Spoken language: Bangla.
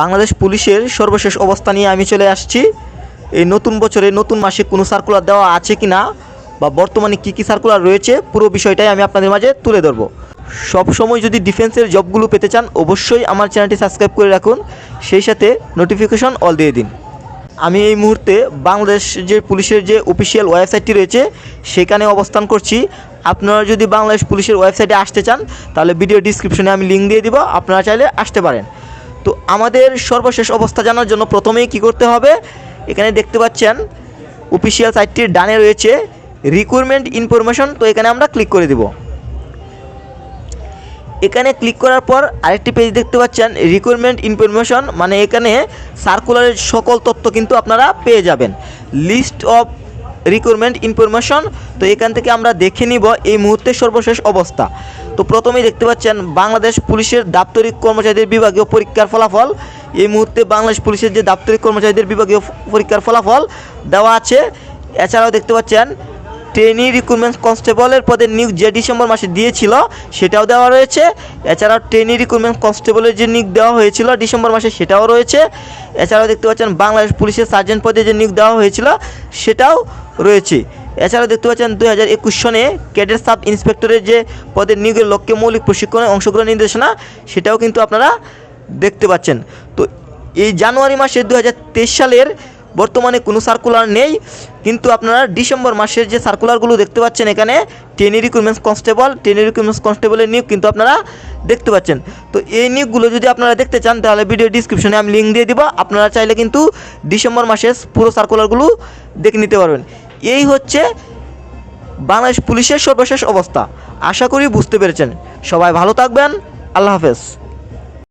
বাংলাদেশ পুলিশের সর্বশেষ অবস্থা নিয়ে আমি চলে আসছি। এই নতুন বছরে নতুন মাসে কোনো সার্কুলার দেওয়া আছে কি না বা বর্তমানে কী কী সার্কুলার রয়েছে, পুরো বিষয়টাই আমি আপনাদের মাঝে তুলে ধরবো। সবসময় যদি ডিফেন্সের জবগুলো পেতে চান, অবশ্যই আমার চ্যানেলটি সাবস্ক্রাইব করে রাখুন। সেই সাথে নোটিফিকেশন অল দিয়ে দিন। আমি এই মুহূর্তে বাংলাদেশ যে পুলিশের যে অফিসিয়াল ওয়েবসাইটটি রয়েছে, সেখানে অবস্থান করছি। আপনারা যদি বাংলাদেশ পুলিশের ওয়েবসাইটে আসতে চান, তাহলে ভিডিও ডিসক্রিপশনে আমি লিঙ্ক দিয়ে দিব। আপনারা চাইলে আসতে পারেন। তো আমাদের সর্বশেষ অবস্থা জানার জন্য প্রথমেই কি করতে হবে? এখানে দেখতে পাচ্ছেন অফিসিয়াল সাইটটির ডানে রয়েছে রিক্রুটমেন্ট ইনফরমেশন তো এখানে আমরা ক্লিক করে দেবো। এখানে ক্লিক করার পর আরেকটি পেজ দেখতে পাচ্ছেন রিক্রুটমেন্ট ইনফরমেশন মানে এখানে সার্কুলারের সকল তথ্য কিন্তু আপনারা পেয়ে যাবেন। লিস্ট অফ রিক্রুটমেন্ট ইনফরমেশন তো এখান থেকে আমরা দেখে নিব এই মুহূর্তে সর্বশেষ অবস্থা। তো প্রথমেই দেখতে পাচ্ছেন বাংলাদেশ পুলিশের দাপ্তরিক কর্মচারীদের বিভাগীয় পরীক্ষার ফলাফল। এই মুহূর্তে বাংলাদেশ পুলিশের যে দাপ্তরিক কর্মচারীদের বিভাগীয় পরীক্ষার ফলাফল দেওয়া আছে। এছাড়াও দেখতে পাচ্ছেন ট্রেনি রিক্রুটমেন্ট কনস্টেবলের পদে নিয়োগ যে ডিসেম্বর মাসে দিয়েছিল, সেটাও দেওয়া রয়েছে। এছাড়াও ট্রেনি রিক্রুটমেন্ট কনস্টেবলের যে নিয়োগ দেওয়া হয়েছিল ডিসেম্বর মাসে, সেটাও রয়েছে। এছাড়াও দেখতে পাচ্ছেন বাংলাদেশ পুলিশের সার্জেন্ট পদে যে নিয়োগ দেওয়া হয়েছিল, সেটাও রয়েছে। এছাড়াও দেখতে পাচ্ছেন দুই হাজার একুশ সনে ক্যাডেট সাব ইন্সপেক্টরের যে পদের নিয়োগের লক্ষ্যে মৌলিক প্রশিক্ষণে অংশগ্রহণ নির্দেশনা, সেটাও কিন্তু আপনারা দেখতে পাচ্ছেন। তো এই জানুয়ারি মাসের দু সালের বর্তমানে কোনো সার্কুলার নেই, কিন্তু আপনারা ডিসেম্বর মাসের যে সার্কুলারগুলো দেখতে পাচ্ছেন এখানে টেনি রিক্রুটমেন্টস কনস্টেবল টেনি রিক্রুটমেন্টস কনস্টেবলের নিয়োগ কিন্তু আপনারা দেখতে পাচ্ছেন। তো এই নিয়োগগুলো যদি আপনারা দেখতে চান, তাহলে ভিডিও ডিসক্রিপশনে আমি লিঙ্ক দিয়ে দিব। আপনারা চাইলে কিন্তু ডিসেম্বর মাসের পুরো সার্কুলারগুলো দেখে নিতে পারবেন। এই হচ্ছে বাংলাদেশ পুলিশের সর্বশেষ অবস্থা। আশা করি বুঝতে পেরেছেন। সবাই ভালো থাকবেন। আল্লাহ হাফেজ।